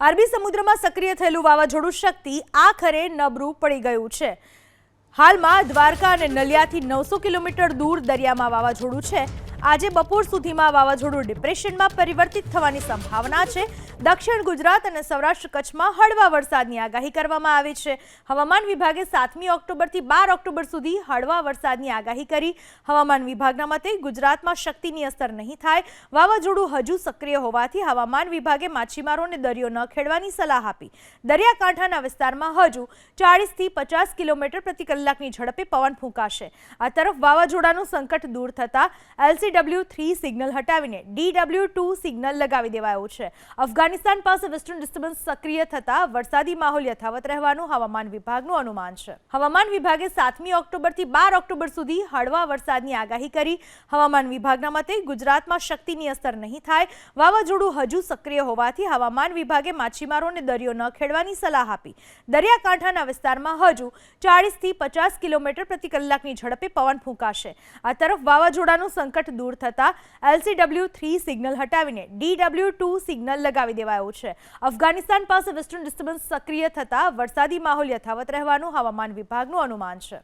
અરબી સમુદ્રમાં સક્રિય થયેલું વાવાઝોડું શક્તિ આખરે નબળું પડી ગયું છે. હાલમાં દ્વારકા અને નલિયાથી નવસો કિલોમીટર દૂર દરિયામાં વાવાઝોડું છે. આજે બપોર સુધીમાં વાવાઝોડું ડિપ્રેશનમાં પરિવર્તિત થવાની સંભાવના છે. દક્ષિણ ગુજરાત અને સૌરાષ્ટ્ર કચ્છમાં હળવા વરસાદની આગાહી કરવામાં આવી છે. હવામાન વિભાગે સાતમી ઓક્ટોબરથી બાર ઓક્ટોબર સુધી હળવા વરસાદની આગાહી કરી. હવામાન વિભાગના મતે ગુજરાતમાં શક્તિની અસર નહીં થાય. વાવાઝોડું હજુ સક્રિય હોવાથી હવામાન વિભાગે માછીમારોને દરિયો ન ખેડવાની સલાહ આપી. દરિયાકાંઠાના વિસ્તારમાં હજુ ચાળીસથી પચાસ કિલોમીટર પ્રતિ કલાકની ઝડપે પવન ફૂંકાશે. આ તરફ વાવાઝોડાનું સંકટ દૂર થતાં એલસીડબલ્યુ થ્રી સિગ્નલ હટાવીને ડીડબલ્યુ ટુ સિગ્નલ લગાવી દેવાયો છે. અફઘાનિસ્તાન પાસે વેસ્ટર્ન ડિસ્ટર્બન્સ સક્રિય થતાં વરસાદી માહોલ યથાવત રહેવાનું હવામાન વિભાગનું અનુમાન છે. હવામાન વિભાગે સાતમી ઓક્ટોબરથી બાર ઓક્ટોબર સુધી હળવા વરસાદની આગાહી કરી. હવામાન વિભાગના મતે ગુજરાતમાં શક્તિની અસર નહીં થાય. વાવાઝોડું હજુ સક્રિય હોવાથી હવામાન વિભાગે માછીમારોને દરિયો ન ખેડવાની સલાહ આપી. દરિયાકાંઠાના વિસ્તારમાં હજુ ચાળીસથી પચાસ કિલોમીટર પ્રતિ કલાકની ઝડપે પવન ફૂંકાશે. આ તરફ વાવાઝોડાનું સંકટ દૂર થતાં એલસીડબલ્યુ થ્રી સિગ્નલ હટાવીને ડીડબલ્યુ ટુ સિગ્નલ લગાવી દેવાયો છે. અફઘાનિસ્તાન પાસે વેસ્ટર્ન ડિસ્ટર્બન્સ સક્રિય થતાં વરસાદી માહોલ યથાવત રહેવાનું હવામાન વિભાગનું અનુમાન છે.